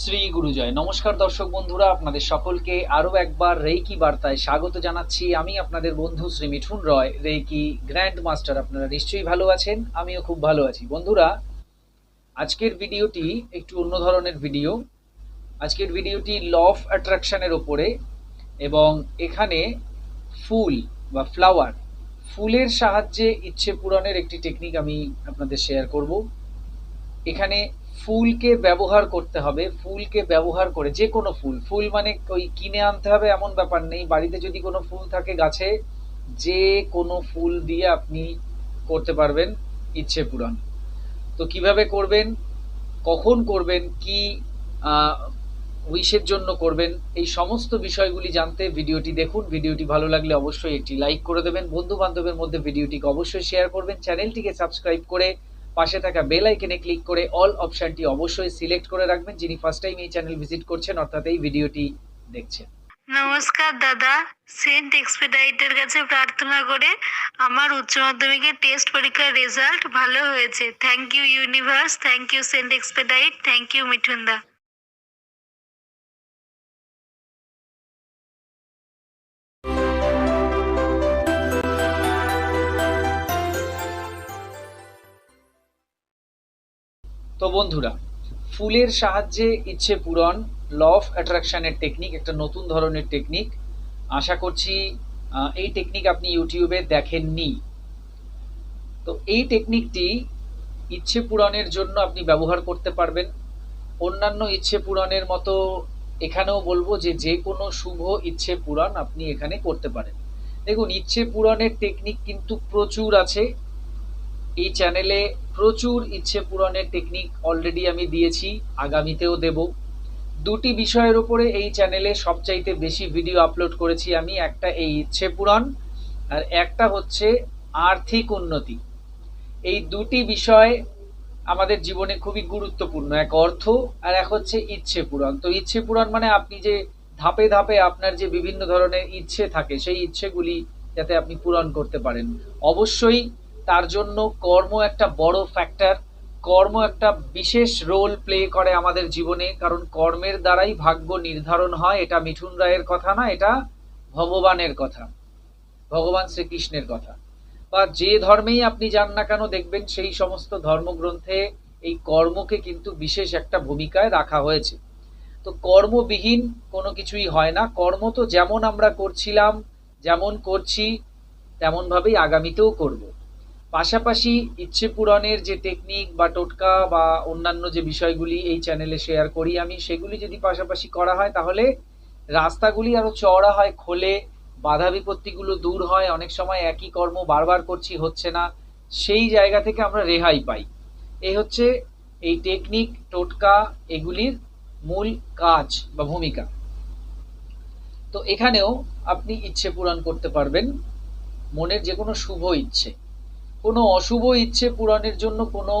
শ্রী গুরুজয়। নমস্কার দর্শক বন্ধুরা, আপনাদের সকলকে আরও একবার রেইকি বার্তায় স্বাগত জানাচ্ছি আমি আপনাদের বন্ধু Shri Mithun Roy, reiki grand master আপনারা নিশ্চয়ই ভালো আছেন, আমিও খুব ভালো আছি। বন্ধুরা, আজকের ভিডিওটি একটু অন্য ধরনের ভিডিও। আজকের ভিডিওটি ল অফ অ্যাট্রাকশনের ওপরে এবং এখানে ফুল বা ফ্লাওয়ার, ফুলের সাহায্যে ইচ্ছে পূরণের একটি টেকনিক আমি আপনাদের শেয়ার করব। এখানে ফুলকে ব্যবহার করতে হবে, ফুলকে ব্যবহার করে যে কোনো ফুল ফুল মানে ওই কিনে আনতে হবে এমন ব্যাপার নেই, বাড়িতে যদি কোনো ফুল থাকে গাছে, যে কোনো ফুল দিয়ে আপনি করতে পারবেন ইচ্ছে পূরণ। তো কীভাবে করবেন, কখন করবেন, কি উইশের জন্য করবেন, এই সমস্ত বিষয়গুলি জানতে ভিডিওটি দেখুন। ভিডিওটি ভালো লাগলে অবশ্যই একটি লাইক করে দেবেন। বন্ধু বান্ধবের মধ্যে ভিডিওটিকে অবশ্যই শেয়ার করবেন। চ্যানেলটিকে সাবস্ক্রাইব করে পাশে থাকা বেল আইকনে ক্লিক করে অল অপশনটি অবশ্যই সিলেক্ট করে রাখবেন। যিনি ফার্স্ট টাইম এই চ্যানেল ভিজিট করছেন, অর্থাৎ এই ভিডিওটি দেখছেন। নমস্কার, দাদা। সেন্ট এক্সপেডাইটের কাছে প্রার্থনা করে আমার উচ্চ মাধ্যমিকের টেস্ট পরীক্ষার রেজাল্ট ভালো হয়েছে। Thank you universe thank you Saint Expedite thank you Mithun তো বন্ধুরা, ফুলের সাহায্যে ইচ্ছে পূরণ ল অফ অ্যাট্রাকশনের টেকনিক একটা নতুন ধরনের টেকনিক আশা করছি এই টেকনিক আপনি ইউটিউবে দেখেননি। তো এই টেকনিকটি ইচ্ছে পূরণের জন্য আপনি ব্যবহার করতে পারবেন। অন্যান্য ইচ্ছে পূরণের মতো এখানেও বলব যে যে কোনো শুভ ইচ্ছে পূরণ আপনি এখানে করতে পারেন। দেখুন, ইচ্ছে পূরণের টেকনিক কিন্তু প্রচুর আছে। এই চ্যানেলে প্রচুর ইচ্ছে পূরণের টেকনিক অলরেডি আমি দিয়েছি, আগামীতেও দেব। দুটি বিষয়ের উপরে এই চ্যানেলে সবচাইতে বেশি ভিডিও আপলোড করেছি আমি, একটা এই ইচ্ছে পূরণ আর একটা হচ্ছে আর্থিক উন্নতি। এই দুটি বিষয় আমাদের জীবনে খুবই গুরুত্বপূর্ণ, এক অর্থ আর এক হচ্ছে ইচ্ছে পূরণ। তো ইচ্ছে পূরণ মানে আপনি যে ধাপে ধাপে আপনার যে বিভিন্ন ধরনের ইচ্ছে থাকে, সেই ইচ্ছেগুলি যাতে আপনি পূরণ করতে পারেন। অবশ্যই তার জন্য কর্ম একটা বড় ফ্যাক্টর কর্ম একটা বিশেষ রোল প্লে করে আমাদের জীবনে, কারণ কর্মের দ্বারাই ভাগ্য নির্ধারণ হয়, এটা মিঠুন রায়ের কথা না, এটা ভগবানের কথা, ভগবান শ্রীকৃষ্ণের কথা। বা যে ধর্মেই আপনি যান না কেন, দেখবেন সেই সমস্ত ধর্মগ্রন্থে এই কর্মকে কিন্তু বিশেষ একটা ভূমিকায় রাখা হয়েছে। তো কর্মবিহীন কোনো কিছুই হয় না, কর্ম তো যেমন আমরা করছিলাম, যেমন করছি, তেমনভাবেই আগামীতেও করব। পাশাপাশি ইচ্ছে পূরণের যে টেকনিক বা টোটকা বা অন্যান্য যে বিষয়গুলি এই চ্যানেলে শেয়ার করি আমি, সেগুলি যদি পাশাপাশি করা হয়, তাহলে রাস্তাগুলি আরও চওড়া হয়, খোলে, বাধা বিপত্তিগুলো দূর হয়, অনেক সময় একই কর্ম বারবার করছি, হচ্ছে না, সেই জায়গা থেকে আমরা রেহাই পাই। এই হচ্ছে এই টেকনিক টোটকা, এগুলির মূল কাজ বা ভূমিকা। তো এখানেও আপনি ইচ্ছে পূরণ করতে পারবেন, মনের যে কোনো শুভ ইচ্ছে। কোনো অশুভ ইচ্ছে পূরণের জন্য কোনো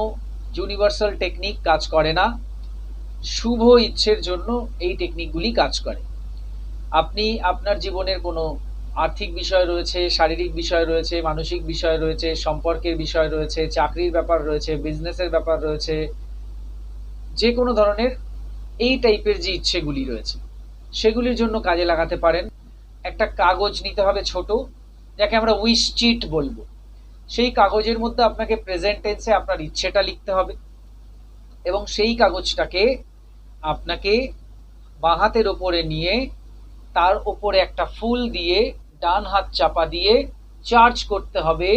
ইউনিভার্সাল টেকনিক কাজ করে না। শুভ ইচ্ছের জন্য এই টেকনিকগুলি কাজ করে। আপনি আপনার জীবনের কোনো আর্থিক বিষয় রয়েছে, শারীরিক বিষয় রয়েছে, মানসিক বিষয় রয়েছে, সম্পর্কের বিষয় রয়েছে, চাকরির ব্যাপার রয়েছে বিজনেসের ব্যাপার রয়েছে যে কোনো ধরনের এই টাইপের যে ইচ্ছেগুলি রয়েছে, সেগুলির জন্য কাজে লাগাতে পারেন। একটা কাগজ নিতে হবে ছোট, যাকে আমরা উইশ চিট বলব। সেই কাগজের মধ্যে আপনাকে প্রেজেন্ট টেন্সে আপনার ইচ্ছেটা লিখতে হবে এবং সেই কাগজটাকে আপনাকে বাঁ হাতের ওপরে নিয়ে তার ওপরে একটা ফুল দিয়ে ডান হাত চাপা দিয়ে চার্জ করতে হবে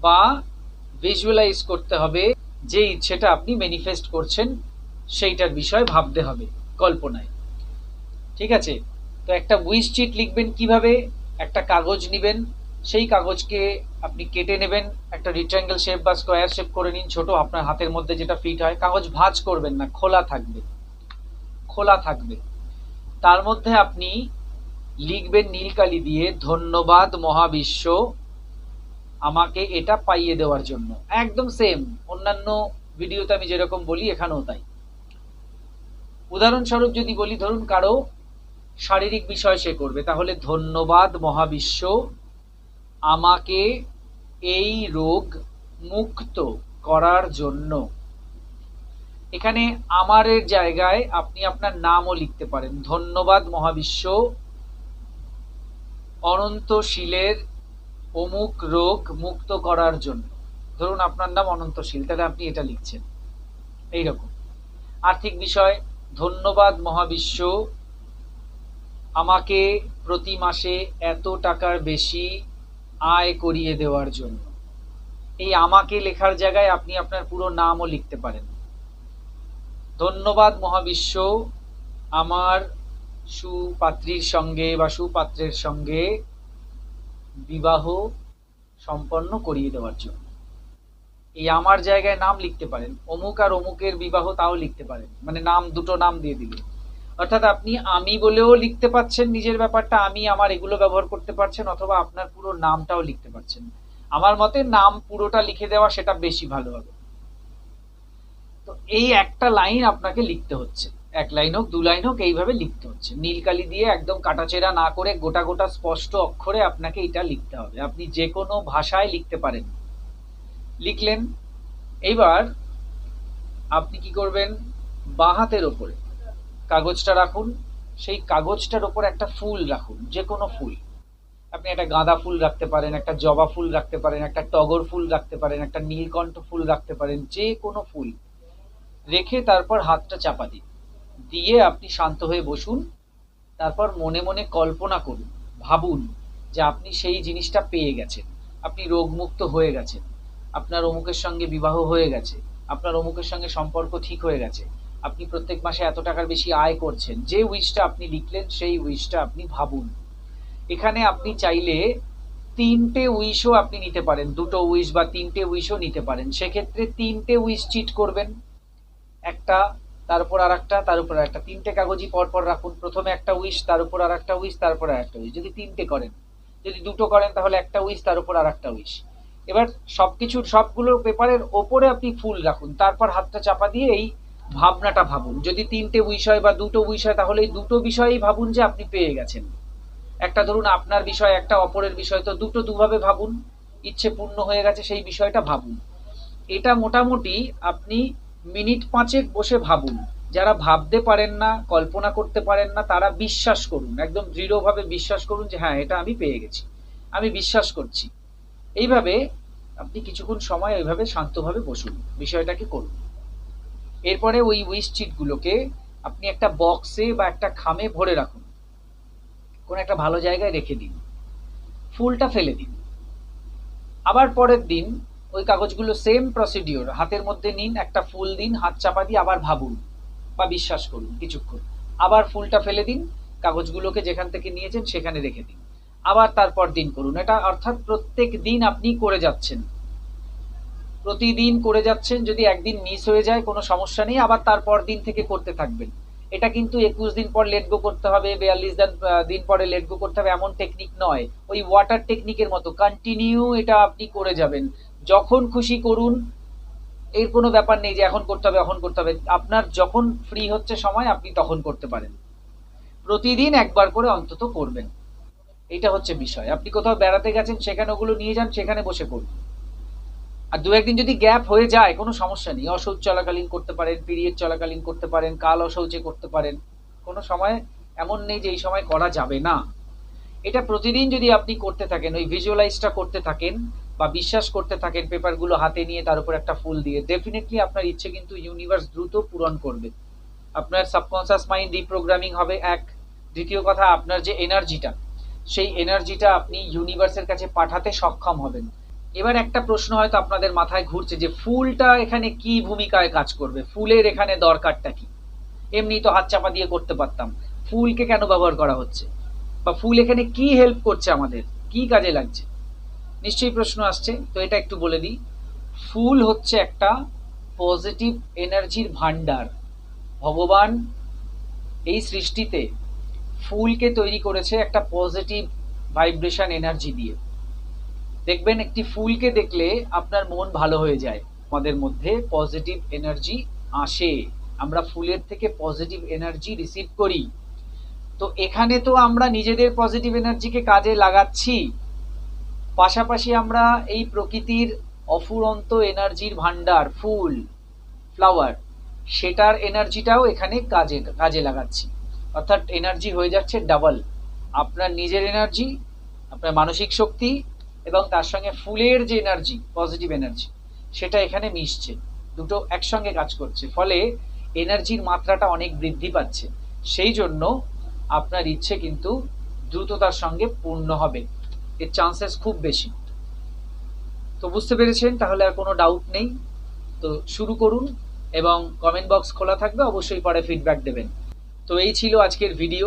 বা ভিজুয়ালাইজ করতে হবে যে ইচ্ছেটা আপনি ম্যানিফেস্ট করছেন সেইটার বিষয়ে ভাবতে হবে কল্পনায়। ঠিক আছে? তো একটা উইশ চিট লিখবেন কীভাবে? একটা কাগজ নেবেন সেই কাগজকে আপনি কেটে নেবেন, একটা রিট্রাঙ্গেল শেপ বা স্কোয়ার শেপ করে নিন, ছোট আপনার হাতের মধ্যে যেটা ফিট হয়। কাগজ ভাঁজ করবেন না, খোলা থাকবে। খোলা থাকবে। তার মধ্যে আপনি লিখবেন নীলকালি দিয়ে, ধন্যবাদ মহাবিশ্ব আমাকে এটা পাইয়ে দেওয়ার জন্য। একদম সেম অন্যান্য ভিডিওতে আমি যেরকম বলি, এখানেও তাই। উদাহরণস্বরূপ যদি বলি, ধরুন কারও শারীরিক বিষয় সে করবে, তাহলে ধন্যবাদ মহাবিশ্ব আমাকে এই রোগ মুক্ত করার জন্য। এখানে আমারের জায়গায় আপনি আপনার নামও লিখতে পারেন। ধন্যবাদ মহাবিশ্ব। অনন্ত শিলের অমুক রোগ মুক্ত করার জন্য। ধরুন আপনার নাম অনন্তশীল, তাহলে আপনি এটা লিখছেন। এইরকম। আর্থিক বিষয়, ধন্যবাদ মহাবিশ্ব। আমাকে প্রতি মাসে এত টাকার বেশি আয় করিয়ে দেওয়ার জন্য। এই আমাকে লেখার জায়গায় আপনি আপনার পুরো নামও লিখতে পারেন। ধন্যবাদ মহাবিশ্ব, আমার সুপাত্রীর সঙ্গে বা সুপাত্রের সঙ্গে বিবাহ সম্পন্ন করিয়ে দেওয়ার জন্য। এই আমার জায়গায় নাম লিখতে পারেন। অমুক আর অমুকের বিবাহ তাও লিখতে পারেন। মানে নাম, দুটো নাম দিয়ে দিলেন। অর্থাৎ আপনি আমি বলেও লিখতে পাচ্ছেন নিজের ব্যাপারটা, আমি আমার এগুলো ব্যবহার করতে পারছেন অথবা আপনার পুরো নামটাও লিখতে পারছেন। আমার মতে নাম পুরোটা লিখে দেওয়া সেটা বেশি ভালো হবে। তো এই একটা লাইন আপনাকে লিখতে হচ্ছে। এক লাইন হোক, দু লাইন হোক, এইভাবে লিখতে হচ্ছে। নীলকালি দিয়ে একদম কাটাচেরা না করে গোটা গোটা স্পষ্ট অক্ষরে আপনাকে এটা লিখতে হবে। আপনি যে কোনো ভাষায় লিখতে পারেন। লিখলেন, এইবার আপনি কি করবেন? বাঁ হাতের ওপরে। কাগজটা রাখুন, সেই কাগজটার ওপর একটা ফুল রাখুন যে কোনো ফুল। আপনি একটা গাঁদা ফুল রাখতে পারেন, একটা জবা ফুল রাখতে পারেন, একটা টগর ফুল রাখতে পারেন, একটা নীলকণ্ঠ ফুল রাখতে পারেন যে কোনো ফুল। রেখে তারপর হাতটা চাপা দিন। দিয়ে আপনি শান্ত হয়ে বসুন। তারপর মনে মনে কল্পনা করুন, ভাবুন যে আপনি সেই জিনিসটা পেয়ে গেছেন। আপনি রোগমুক্ত হয়ে গেছেন। আপনার অমুকের সঙ্গে বিবাহ হয়ে গেছে। আপনার অমুকের সঙ্গে সম্পর্ক ঠিক হয়ে গেছে। আপনি প্রত্যেক মাসে এত টাকার বেশি আয় করছেন, যে উইশটা আপনি লিখলেন, সেই উইশটা আপনি ভাবুন। এখানে আপনি চাইলে তিনটে উইশও আপনি নিতে পারেন, দুটো উইশ বা তিনটে উইশও নিতে পারেন। সেক্ষেত্রে তিনটে উইশ চিট করবেন। একটা তারপর আর একটা তার উপর একটা তিনটে কাগজই পরপর রাখুন। প্রথমে একটা উইশ তার উপর আর একটা উইশ তারপর আর একটা উইশ যদি তিনটে করেন, যদি দুটো করেন, তাহলে একটা উইশ তার উপর আর একটা উইশ এবার সবকিছুর সবগুলো পেপারের ওপরে আপনি ফুল রাখুন। তারপর হাতটা চাপা দিয়ে এই ভাবনাটা ভাবুন। যদি তিনটে বিষয় বা দুটো বিষয়, তাহলে এই দুটো বিষয়েই ভাবুন যে আপনি পেয়ে গেছেন। একটা ধরুন আপনার বিষয়, একটা অপরের বিষয়, তো দুটো দুভাবে ভাবুন। ইচ্ছে পূর্ণ হয়ে গেছে, সেই বিষয়টা ভাবুন। এটা মোটামুটি আপনি মিনিট পাঁচেক বসে ভাবুন। যারা ভাবতে পারেন না, কল্পনা করতে পারেন না, তারা বিশ্বাস করুন। একদম দৃঢ়ভাবে বিশ্বাস করুন যে হ্যাঁ এটা আমি পেয়ে গেছি। আমি বিশ্বাস করছি। এইভাবে আপনি কিছুক্ষণ সময় ওইভাবে শান্তভাবে বসুন। বিষয়টাকে করুন। এরপরে ওই উইশ চিটগুলোকে আপনি একটা বক্সে বা একটা খামে ভরে রাখুন। কোনো একটা ভালো জায়গায় রেখে দিন। ফুলটা ফেলে দিন। আবার পরের দিন ওই কাগজগুলো সেম প্রসিডিওর হাতের মধ্যে নিন, একটা ফুল দিন, হাত চাপা দিয়ে আবার ভাবুন বা বিশ্বাস করুন কিছুক্ষণ। আবার ফুলটা ফেলে দিন, কাগজগুলোকে যেখান থেকে নিয়েছেন সেখানে রেখে দিন। আবার তারপর দিন করুন। এটা অর্থাৎ প্রত্যেক দিন আপনি করে যাচ্ছেন। প্রতিদিন করে যাচ্ছেন, যদি একদিন মিস হয়ে যায়, কোনো সমস্যা নেই, আবার তারপর দিন থেকে করতে থাকবেন। এটা কিন্তু একুশ দিন পর লেট গো করতে হবে, বিয়াল্লিশ দিন দিন পরে লেট গো করতে হবে, এমন টেকনিক নয়। ওই ওয়াটার টেকনিকের মতো। কন্টিনিউ এটা আপনি করে যাবেন। যখন খুশি করুন, এর কোনো ব্যাপার নেই যে এখন করতে হবে, এখন করতে হবে। আপনার যখন ফ্রি হচ্ছে সময়, আপনি তখন করতে পারেন। প্রতিদিন একবার করে অন্তত করবেন। এটা হচ্ছে বিষয়। আপনি কোথাও বেড়াতে গেছেন, সেখানে ওগুলো নিয়ে যান, সেখানে বসে করুন। আর দু একদিন যদি গ্যাপ হয়ে যায়, কোনো সমস্যা নেই। অশৌচ চলাকালীন করতে পারেন পিরিয়ড চলাকালীন করতে পারেন, কাল অশৌচে করতে পারেন। কোনো সময় এমন নেই যে এই সময় করা যাবে না। এটা প্রতিদিন যদি আপনি করতে থাকেন, ওই ভিজুয়ালাইজটা করতে থাকেন বা বিশ্বাস করতে থাকেন পেপারগুলো হাতে নিয়ে তার উপর একটা ফুল দিয়ে ডেফিনেটলি আপনার ইচ্ছে কিন্তু ইউনিভার্স দ্রুত পূরণ করবে। আপনার সাবকনসিয়াস মাইন্ড রিপ্রোগ্রামিং হবে এক। দ্বিতীয় কথা, আপনার যে এনার্জিটা সেই এনার্জিটা আপনি ইউনিভার্সের কাছে পাঠাতে সক্ষম হবেন। এবার একটা প্রশ্ন হয়তো আপনাদের মাথায় ঘুরছে যে ফুলটা এখানে কি ভূমিকায় কাজ করবে? ফুলের এখানে দরকারটা কি? এমনি তো হাত চাপা দিয়ে করতে পারতাম। ফুলকে কেন ব্যবহার করা হচ্ছে? বা ফুল এখানে কি হেল্প করছে আমাদের? কি কাজে লাগছে? নিশ্চয়ই প্রশ্ন আসছে, তো এটা একটু বলে দিই। ফুল হচ্ছে একটা পজিটিভ এনার্জির ভান্ডার ভগবান এই সৃষ্টিতে ফুলকে তৈরি করেছে একটা পজিটিভ ভাইব্রেশন এনার্জি দিয়ে। দেখবেন একটি ফুলকে দেখলে আপনার মন ভালো হয়ে যায়। আমাদের মধ্যে পজিটিভ এনার্জি আসে। আমরা ফুলের থেকে পজিটিভ এনার্জি রিসিভ করি। তো এখানে তো আমরা নিজেদের পজিটিভ এনার্জিকে কাজে লাগাচ্ছি। পাশাপাশি আমরা এই প্রকৃতির অফুরন্ত এনার্জির ভান্ডার ফুল, ফ্লাওয়ার, সেটার এনার্জিটাও এখানে কাজে কাজে লাগাচ্ছি। অর্থাৎ এনার্জি হয়ে যাচ্ছে ডাবল। আপনার নিজের এনার্জি, আপনার মানসিক শক্তি এবং তার সঙ্গে ফুলের যে এনার্জি পজিটিভ এনার্জি সেটা এখানে মিশছে। দুটো একসঙ্গে কাজ করছে। ফলে এনার্জির মাত্রাটা অনেক বৃদ্ধি পাচ্ছে। সেই জন্য আপনার ইচ্ছে কিন্তু দ্রুততার সঙ্গে পূর্ণ হবে। এর চান্সেস খুব বেশি। তো বুঝতে পেরেছেন? তাহলে আর কোনো ডাউট নেই। তো শুরু করুন এবং কমেন্ট বক্স খোলা থাকবে। অবশ্যই পরে ফিডব্যাক দেবেন। তো এই ছিল আজকের ভিডিও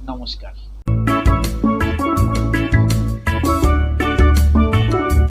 não música.